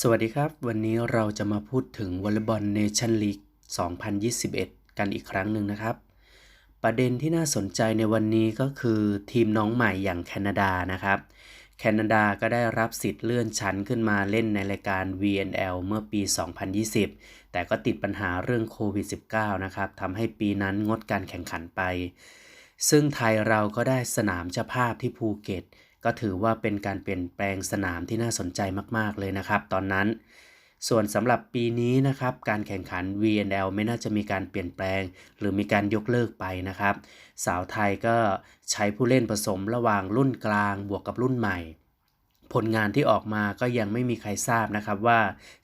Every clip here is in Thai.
สวัสดีครับ วันนี้เราจะมาพูดถึงวอลเลย์บอลเนชั่นลีก 2021 กันอีกครั้งหนึ่งนะครับ ประเด็นที่น่าสนใจในวันนี้ก็คือทีมน้องใหม่อย่างแคนาดานะครับ แคนาดาก็ได้รับสิทธิ์เลื่อนชั้นขึ้นมาเล่นในรายการ VNL เมื่อปี 2020 แต่ก็ติดปัญหาเรื่องโควิด -19 นะครับทำให้ปีนั้นงดการแข่งขันไป ซึ่งไทยเราก็ได้สนามเจ้าภาพที่ภูเก็ต ก็ถือว่าเป็นการเปลี่ยนแปลงสนามที่น่าสนใจมาก ๆ เลยนะครับ ตอนนั้น ส่วนสำหรับปีนี้นะครับ การแข่งขัน VNL ไม่น่าจะมีการเปลี่ยนแปลง หรือมีการยกเลิกไปนะครับ สาวไทยก็ใช้ผู้เล่นผสมระหว่างรุ่นกลางบวกกับรุ่นใหม่ ผลงานที่ออกมาก็ยังไม่มีใครทราบนะครับว่า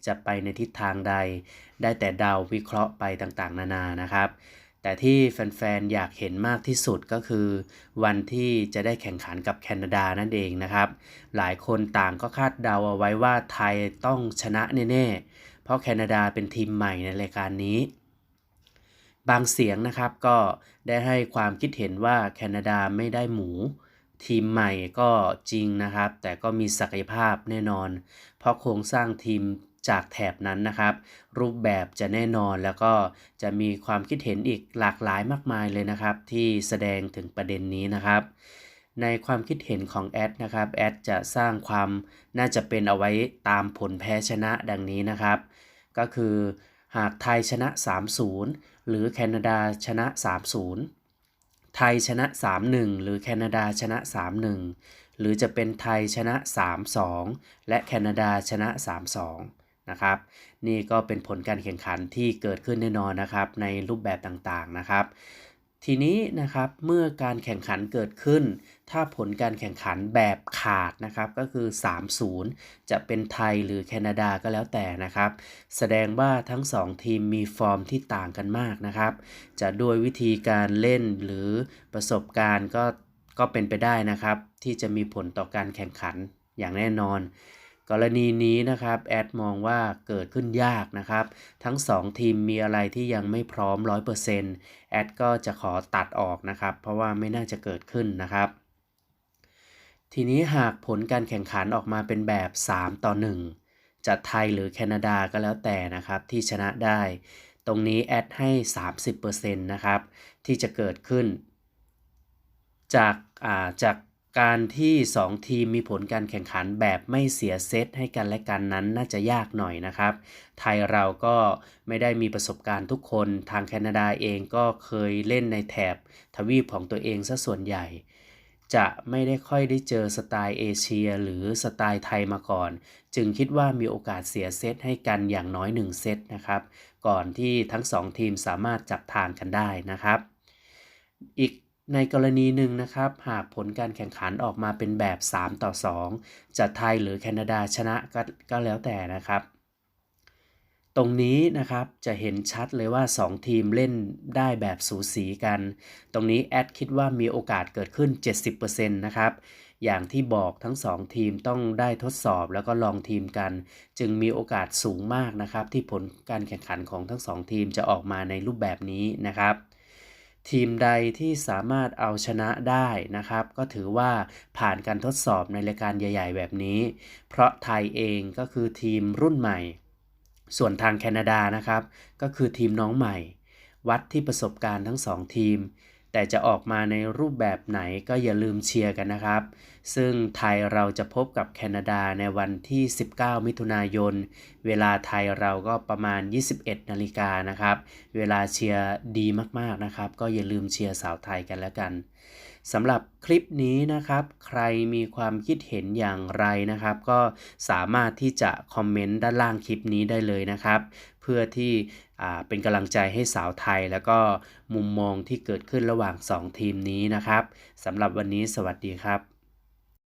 จะไปในทิศทางใด ได้แต่เดาวิเคราะห์ไปต่างๆ นานานะครับ แต่ที่แฟนๆ อยากเห็นมากที่สุดก็คือ วันที่จะได้แข่งขันกับแคนาดานั่นเองนะครับ หลายคนต่างก็คาดเดาเอาไว้ว่าไทยต้องชนะแน่ๆ เพราะแคนาดาเป็นทีมใหม่ในรายการนี้ บางเสียงนะครับก็ได้ให้ความคิดเห็นว่าแคนาดาไม่ได้หมู ทีมใหม่ก็จริงนะครับ แต่ก็มีศักยภาพแน่นอน เพราะโครงสร้างทีม จากแถบนั้นนะครับ รูปแบบจะแน่นอนแล้วก็จะมีความคิดเห็นอีกหลากหลายมากมายเลยนะครับ ที่แสดงถึงประเด็นนี้นะครับ ในความคิดเห็นของแอดนะครับแอดจะสร้างความน่าจะเป็นเอาไว้ตามผลแพ้ชนะดังนี้นะครับ ก็คือหากไทยชนะ 3-0 หรือแคนาดาชนะ 3-0 ไทยชนะ 3-1 หรือแคนาดาชนะ 3-1 หรือจะเป็นไทยชนะ 3-2 และแคนาดาชนะ 3-2 นะครับ นี่ก็เป็นผลการแข่งขันที่เกิดขึ้นแน่นอนนะครับ ในรูปแบบต่างๆนะครับ ทีนี้นะครับเมื่อการแข่งขันเกิดขึ้น ถ้าผลการแข่งขันแบบขาดนะครับก็คือ 3-0 จะเป็นไทยหรือแคนาดาก็แล้วแต่นะครับ แสดงว่าทั้ง 2 ทีมมีฟอร์มที่ต่างกันมากนะครับ จะด้วยวิธีการเล่นหรือประสบการณ์ก็ก็เป็นไปได้นะครับ ที่จะมีผลต่อการแข่งขันอย่างแน่นอน กรณีนี้นะครับแอดมองว่าเกิดขึ้นยากนะครับ ทั้ง 2 ทีมมีอะไรที่ยังไม่พร้อม 100%แอดก็จะขอตัดออกนะครับ เพราะว่าไม่น่าจะเกิดขึ้นนะครับทีนี้หากผลการแข่งขันออกมาเป็นแบบ 3 ต่อ 1จะไทยหรือแคนาดาก็แล้วแต่นะครับที่ชนะได้ ตรงนี้แอดให้ 30%นะครับที่จะเกิดขึ้น จากอ่าจาก การที่ 2 ทีมมีผลการแข่งขันแบบไม่เสียเซตให้กันและกันนั้นน่าจะยากหน่อยนะครับ ไทยเราก็ไม่ได้มีประสบการณ์ทุกคนทางแคนาดาเองก็เคยเล่นในแถบทวีปของตัวเองซะส่วนใหญ่ จะไม่ได้ค่อยได้เจอสไตล์เอเชีย หรือสไตล์ไทยมาก่อน จึงคิดว่ามีโอกาสเสียเซตให้กันอย่างน้อย 1 เซตนะครับ ก่อนที่ทั้ง 2 ทีมสามารถจับทางกันได้นะครับ อีก ในกรณีหนึ่งนะครับ หากผลการแข่งขันออกมาเป็นแบบ 3 ต่อ 2 จะไทยหรือแคนาดาชนะกก็แล้วแต่นะครับ ตรงนี้นะครับจะเห็นชัดเลยว่า 2 ทีมเล่นได้แบบสูสีกัน ตรงนี้แอดคิดว่ามีโอกาสเกิดขึ้น 70%นะครับอย่างที่บอกทั้ง 2 ทีมต้องได้ทดสอบแล้วก็ลองทีมกัน จึงมีโอกาสสูงมากนะครับ ที่ผลการแข่งขันของทั้ง 2 ทีมจะออกมาในรูปแบบนี้นะครับ ทีมใดที่สามารถเอาชนะได้นะครับ ก็ถือว่าผ่านการทดสอบในรายการใหญ่ ๆ แบบนี้ เพราะไทยเองก็คือทีมรุ่นใหม่ ส่วนทางแคนาดานะครับ ก็คือทีมน้องใหม่ วัดที่ประสบการณ์ทั้งสองทีม แต่จะออกมาในรูปแบบไหนก็อย่าลืมเชียร์กันนะครับ ซึ่งไทยเราจะพบกับแคนาดาในวันที่ 19 มิถุนายน เวลาไทยเราก็ประมาณ 21 นาฬิกานะครับ เวลาเชียร์ดีมากๆนะครับ ก็อย่าลืมเชียร์สาวไทยกันแล้วกัน สำหรับคลิปนี้นะครับ ใครมีความคิดเห็นอย่างไรนะครับ ก็สามารถที่จะคอมเมนต์ด้านล่างคลิปนี้ได้เลยนะครับ เพื่อที่เป็นกำลังใจให้สาวไทย แล้วก็มุมมองที่เกิดขึ้นระหว่าง 2 ทีมนี้นะครับสำหรับวันนี้สวัสดีครับ